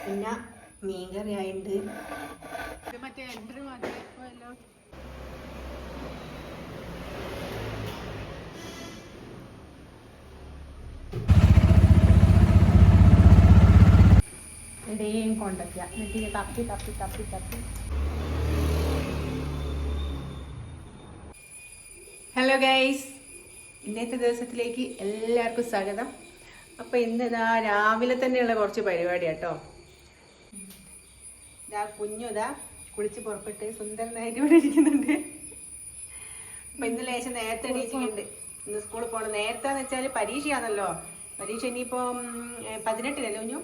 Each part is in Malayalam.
പിന്നെ മീൻകറി ആയിട്ടുണ്ട് മറ്റേ എൻട്രി മാത്രമേ ഇടയും കൊണ്ടൊക്കെ. എന്നിട്ട് തപ്പി തപ്പി തപ്പി തപ്പി. ഹലോ ഗൈസ് ഇന്നത്തെ ദിവസത്തിലേക്ക് എല്ലാവർക്കും സ്വാഗതം. അപ്പോൾ ഇന്ന് ഇതാ രാവിലെ തന്നെയുള്ള കുറച്ച് പരിപാടി കേട്ടോ ഇതാ കുഞ്ഞു ഇതാ കുളിച്ച് പുറപ്പെട്ട് സുന്ദരനായിട്ട് ഇവിടെ ഇരിക്കുന്നുണ്ട്. അപ്പൊ ഇന്ന് ലേശം നേരത്തെ എണീച്ചിട്ടുണ്ട്. ഇന്ന് സ്കൂളിൽ പോകണം നേരത്തെ എന്ന് വെച്ചാൽ പരീക്ഷയാണല്ലോ. പരീക്ഷ ഇനിയിപ്പോ പതിനെട്ടിനല്ലേ കുഞ്ഞു?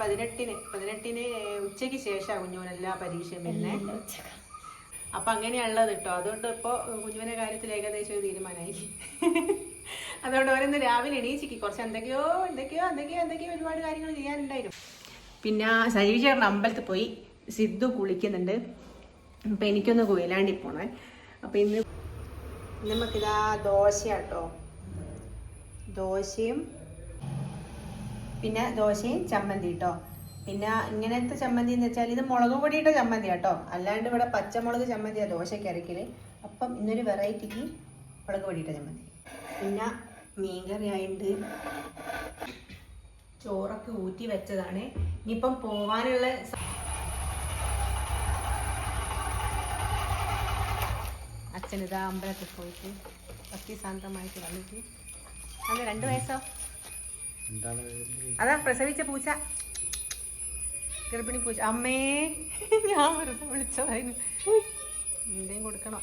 പതിനെട്ടിന്. പതിനെട്ടിന്. ഉച്ചയ്ക്ക് ശേഷമാണ് കുഞ്ഞുവിനെല്ലാ പരീക്ഷയും പിന്നെ അപ്പൊ അങ്ങനെയുള്ളത് കേട്ടോ. അതുകൊണ്ട് ഇപ്പൊ കുഞ്ഞുവിനെ കാര്യത്തിൽ ഏകദേശം ഒരു തീരുമാനമായി അതുകൊണ്ട് ഓരോന്ന് രാവിലെ എണീച്ചിക്ക്. കുറച്ച് എന്തൊക്കെയോ എന്തൊക്കെയോ എന്തൊക്കെയോ എന്തൊക്കെയോ ഒരുപാട് കാര്യങ്ങൾ ചെയ്യാനുണ്ടായിരുന്നു. പിന്നെ സജീവ് ചേട്ടൻ അമ്പലത്തിൽ പോയി സിദ്ധു കുളിക്കുന്നുണ്ട്. അപ്പൊ എനിക്കൊന്ന് കുയിലാണ്ടി പോണേ. അപ്പൊ ഇന്ന് നമുക്കിതാ ദോശ കേട്ടോ ദോശയും പിന്നെ ദോശയും ചമ്മന്തി കേട്ടോ പിന്നെ ഇങ്ങനത്തെ ചമ്മന്തി എന്ന് വെച്ചാൽ ഇത് മുളക് പൊടിയിട്ട ചമ്മന്തി കേട്ടോ അല്ലാണ്ട് ഇവിടെ പച്ചമുളക് ചമ്മന്തിയാണ് ദോശയ്ക്ക് അരക്കൽ അപ്പം ഇന്നൊരു വെറൈറ്റിക്ക് മുളക് പൊടിയിട്ട ചമ്മന്തി. പിന്നെ മീൻകറി ആയിട്ട് ചോറൊക്കെ ഊറ്റി വെച്ചതാണ്. ഇനിയിപ്പം പോവാനുള്ള അച്ഛനിതാ അമ്പലത്തിൽ പോയിട്ട് ഭക്തിസാന്തമായിട്ട് വന്നിട്ട് അത് രണ്ട് വയസ്സോ? അതാ പ്രസവിച്ച പൂച്ച. ഗർഭിണി പൂച്ച. അമ്മേ ഞാൻ വെറുതെ വിളിച്ചതായിരുന്നു. എന്തേലും കൊടുക്കണം.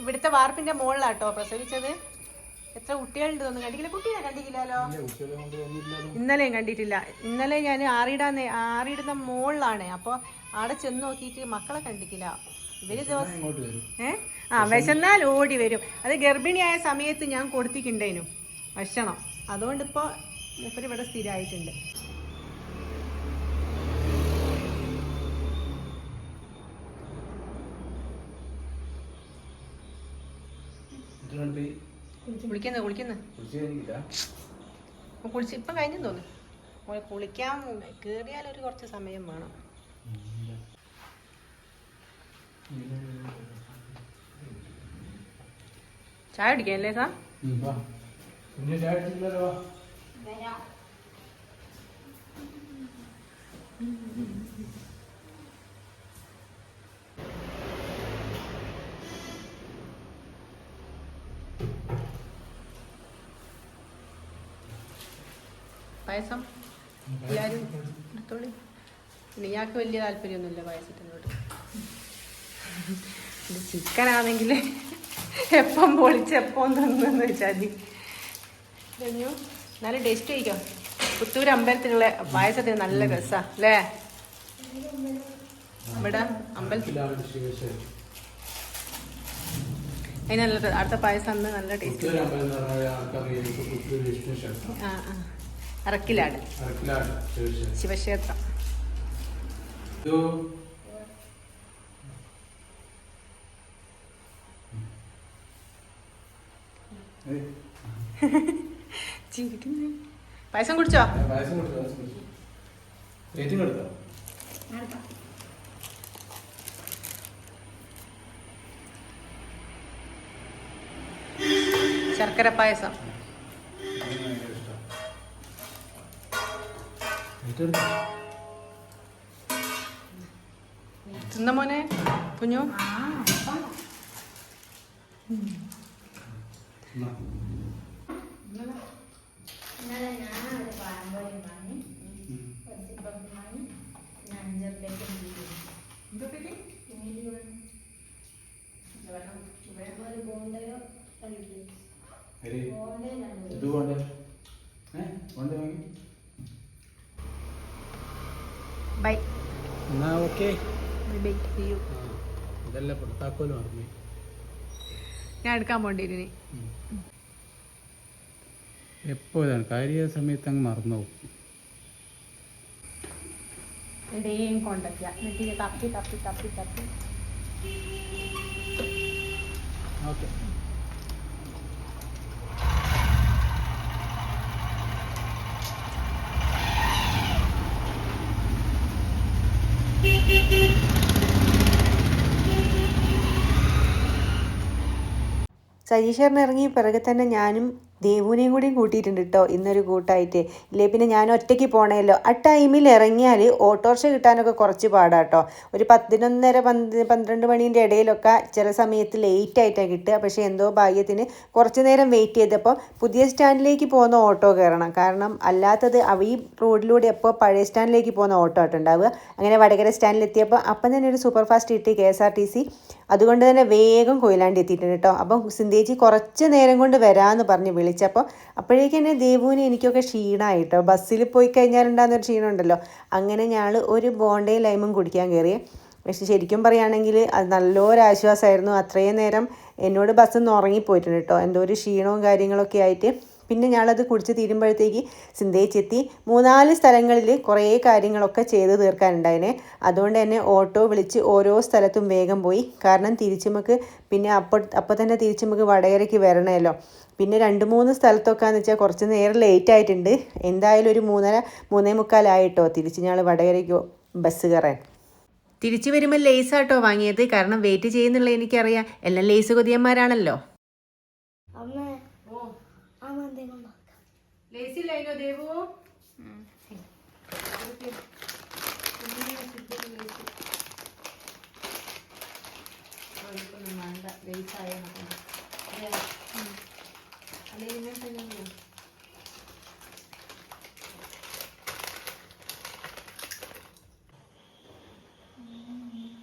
ഇവിടുത്തെ വാർപ്പിന്റെ മുകളിലാട്ടോ പ്രസവിച്ചത്. എത്ര കുട്ടികളുണ്ട് തോന്നുന്നു. കണ്ടിക്കില്ല കുട്ടിയെ കണ്ടിട്ടില്ലല്ലോ. ഇന്നലെയും കണ്ടിട്ടില്ല. ഇന്നലെ ഞാൻ ആറിയിടാൻ ആറിയിടുന്ന മുകളിലാണ് അപ്പോൾ അവിടെ ചെന്ന് നോക്കിയിട്ട് മക്കളെ കണ്ടിട്ടില്ല. ഇവർ ദിവസം ഏഹ് ആ വിശന്നാൽ ഓടി വരും. അത് ഗർഭിണിയായ സമയത്ത് ഞാൻ കൊടുത്തിട്ടുണ്ടേനു ഭക്ഷണം. അതുകൊണ്ട് ഇപ്പോൾ മൂപ്പര് ഇവിടെ സ്ഥിരമായിട്ടുണ്ട്. കുളിക്കുന്നു കുളിക്കുന്നു കുളിച്ച് ഇപ്പം കഴിഞ്ഞു തോന്നുന്നു. കുളിക്കാൻ കയറിയാൽ ഒരു കുറച്ച് സമയം വേണം. ചായ കുടിക്കാം അല്ലേ സാ കുടിച്ചില്ലല്ലോ, വാ. പായസം? എല്ലാവരും എടുത്തോളി. നീയാക്ക് വലിയ താല്പര്യമൊന്നുമില്ല പായസത്തിനോട് ചിക്കനാണെങ്കിൽ എപ്പം പൊളിച്ച് എപ്പം തിന്നെന്ന് വെച്ചാൽ മതി. കഴിഞ്ഞു നല്ല ടേസ്റ്റ് കഴിക്കാം പുത്തൂർ അമ്പലത്തിലുള്ള പായസത്തിന് നല്ല രസമാണ് അല്ലേ? ഇവിടെ അമ്പലത്തിൽ. അതിന് നല്ല അടുത്ത പായസം അന്ന് നല്ല ടേസ്റ്റ് ആ ആ. അറക്കിലാട്. ശിവക്ഷേത്രം. ഏയ്, ചിരിക്കുന്നു പായസം കുടിച്ചോ? ശർക്കര പായസം? തിന്ന മോനെ? കുഞ്ഞു എന്നാ. ഇന്നലെ ഞാനൊരു പഴംപൊരി വാങ്ങി ഉം. പത്തിപ്പത്തി വാങ്ങി പിന്നെ അഞ്ചറിലേക്ക് ഒരു ബോണ്ടയോ കഴിക്കും രണ്ട് ഇത് വേണ്ടേ? ഏ? വേണ്ടേ വാങ്ങി? ബൈ. എന്നാ ഓക്കെ. ഇതെല്ലാം പുറത്താക്കോലും അറിഞ്ഞു ഞാൻ എടുക്കാൻ പോണ്ടിരുന്നു എപ്പോഴാണ് കാര്യ സമയത്ത് അങ്ങ് മറന്നു പോകും. എന്നിട്ട് ഇത് തപ്പി തപ്പി തപ്പി തപ്പി. ഓക്കെ. സജീഷറിന് ഇറങ്ങി പിറകെ തന്നെ ഞാനും ദേവുവിനെയും കൂടി കൂട്ടിയിട്ടുണ്ട് കേട്ടോ ഇന്നൊരു കൂട്ടായിട്ട്. ഇല്ലേ പിന്നെ ഞാൻ ഒറ്റയ്ക്ക് പോണേല്ലോ. ആ ടൈമിൽ ഇറങ്ങിയാൽ ഓട്ടോറിക്ഷ കിട്ടാനൊക്കെ കുറച്ച് പാടാട്ടോ ഒരു പതിനൊന്നര പന്ത് പന്ത്രണ്ട് മണീന്റെ ഇടയിലൊക്കെ ചില സമയത്ത് ലേറ്റ് ആയിട്ടാണ് കിട്ടുക. പക്ഷേ എന്തോ ഭാഗ്യത്തിന് കുറച്ച് നേരം വെയിറ്റ് ചെയ്തപ്പോൾ പുതിയ സ്റ്റാൻഡിലേക്ക് പോകുന്ന ഓട്ടോ കയറണം. കാരണം അല്ലാത്തത് ഈ റോഡിലൂടെ എപ്പോൾ പഴയ സ്റ്റാൻഡിലേക്ക് പോകുന്ന ഓട്ടോ ആയിട്ട് ഉണ്ടാവുക. അങ്ങനെ വടകര സ്റ്റാൻഡിലെത്തിയപ്പോൾ അപ്പം തന്നെ ഒരു സൂപ്പർ ഫാസ്റ്റ് കിട്ടി K S R T C. അതുകൊണ്ട് തന്നെ വേഗം കൊയിലാണ്ടി എത്തിയിട്ടുണ്ട് കേട്ടോ അപ്പം സിന്ധേജി കുറച്ച് നേരം കൊണ്ട് വരാമെന്ന് പറഞ്ഞ് വിളിച്ചപ്പോൾ അപ്പോഴേക്കും തന്നെ ദേവുവിന് എനിക്കൊക്കെ ക്ഷീണമായിട്ടോ ബസ്സിൽ പോയി കഴിഞ്ഞാലുണ്ടാകുന്നൊരു ക്ഷീണം ഉണ്ടല്ലോ അങ്ങനെ ഞാൾ ഒരു ബോണ്ടേ ലൈമും കുടിക്കാൻ കയറിയേ പക്ഷെ ശരിക്കും പറയുകയാണെങ്കിൽ അത് നല്ലൊരു ആശ്വാസമായിരുന്നു. അത്രയും നേരം എന്നോട് ബസ്സിൽ നിന്ന് ഉറങ്ങിപ്പോയിട്ടുണ്ട് കേട്ടോ. എന്തോ ഒരു ക്ഷീണവും കാര്യങ്ങളൊക്കെ ആയിട്ട് പിന്നെ ഞാനത് കുടിച്ച് തീരുമ്പോഴത്തേക്ക് സിന്ധേച്ചെത്തി. മൂന്നാൽ സ്ഥലങ്ങളിൽ കുറേ കാര്യങ്ങളൊക്കെ ചെയ്ത് തീർക്കാനുണ്ടായിനെ. അതുകൊണ്ട് തന്നെ ഓട്ടോ വിളിച്ച് ഓരോ സ്ഥലത്തും വേഗം പോയി. കാരണം തിരിച്ചുമക്ക് പിന്നെ അപ്പോൾ അപ്പോൾ തന്നെ തിരിച്ചുമക്ക് വടകരയ്ക്ക് വരണമല്ലോ. പിന്നെ രണ്ട് മൂന്ന് സ്ഥലത്തൊക്കെയെന്ന് വെച്ചാൽ കുറച്ച് നേരം ലേറ്റ് ആയിട്ടുണ്ട്. എന്തായാലും ഒരു മൂന്നര മൂന്നേ മുക്കാലായിട്ടോ തിരിച്ച് ഞങ്ങൾ വടകരയ്ക്ക് ബസ് കയറാൻ. തിരിച്ചു വരുമ്പോൾ ലേസാട്ടോ വാങ്ങിയത്. കാരണം വെയിറ്റ് ചെയ്യുന്നുള്ള എനിക്കറിയാം. എല്ലാം ലേസ് കൊതിയന്മാരാണല്ലോ. ലേസില്ലായിനോ ദേവു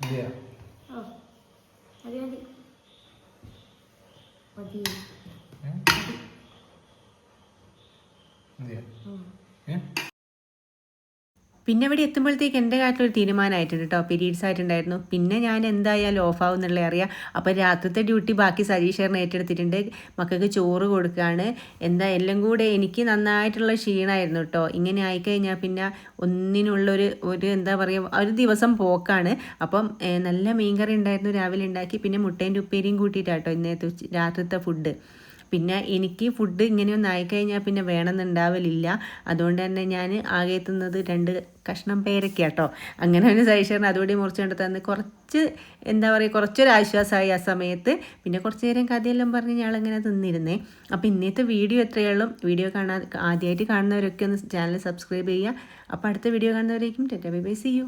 ഇതെയാ ഓ ഇതെയാ ഏ? പിന്നെ ഇവിടെ എത്തുമ്പോഴത്തേക്ക് എന്റെ കാര്യത്തിലൊരു തീരുമാനമായിട്ടുണ്ട് കേട്ടോ പീരീഡ്സ് ആയിട്ടുണ്ടായിരുന്നു. പിന്നെ ഞാൻ എന്തായാലും ഓഫാവും എന്നുള്ളത് അറിയാം. അപ്പോൾ രാത്രിത്തെ ഡ്യൂട്ടി ബാക്കി സജീഷേറിന് ഏറ്റെടുത്തിട്ടുണ്ട്. മക്കൾക്ക് ചോറ് കൊടുക്കുകയാണ്. എന്താ എല്ലാം കൂടെ എനിക്ക് നന്നായിട്ടുള്ള ക്ഷീണമായിരുന്നു കേട്ടോ ഇങ്ങനെ ആയിക്കഴിഞ്ഞാൽ പിന്നെ ഒന്നിനുള്ളൊരു ഒരു എന്താ പറയുക ഒരു ദിവസം പോക്കാണ്. അപ്പം നല്ല മീൻകറി ഉണ്ടായിരുന്നു. രാവിലെ ഉണ്ടാക്കി. പിന്നെ മുട്ടേന്റെ ഉപ്പേരിയും കൂട്ടിയിട്ടാട്ടോ ഇന്നത്തെ രാത്രിത്തെ ഫുഡ് പിന്നെ എനിക്ക് ഫുഡ് ഇങ്ങനെയൊന്നും ആയിക്കഴിഞ്ഞാൽ പിന്നെ വേണമെന്നുണ്ടാവലില്ല. അതുകൊണ്ട് തന്നെ ഞാൻ ആകെ എത്തുന്നത് രണ്ട് കഷ്ണം പേരൊക്കെ കേട്ടോ അങ്ങനെ ഒരു സൈഷറിന് അതുകൂടി മുറിച്ച് കൊണ്ട് തന്ന് കുറച്ച് എന്താ പറയുക കുറച്ചൊരു ആശ്വാസമായി ആ സമയത്ത്. പിന്നെ കുറച്ച് നേരം കഥയെല്ലാം പറഞ്ഞ് ഞങ്ങളിങ്ങനെ തിന്നിരുന്നേ. അപ്പോൾ ഇന്നത്തെ വീഡിയോ എത്രയുള്ളൂ വീഡിയോ കാണാൻ ആദ്യമായിട്ട് കാണുന്നവരൊക്കെ ഒന്ന് ചാനൽ സബ്സ്ക്രൈബ് ചെയ്യുക. അപ്പോൾ അടുത്ത video കാണുന്നവരേക്കും tata bye bye see you.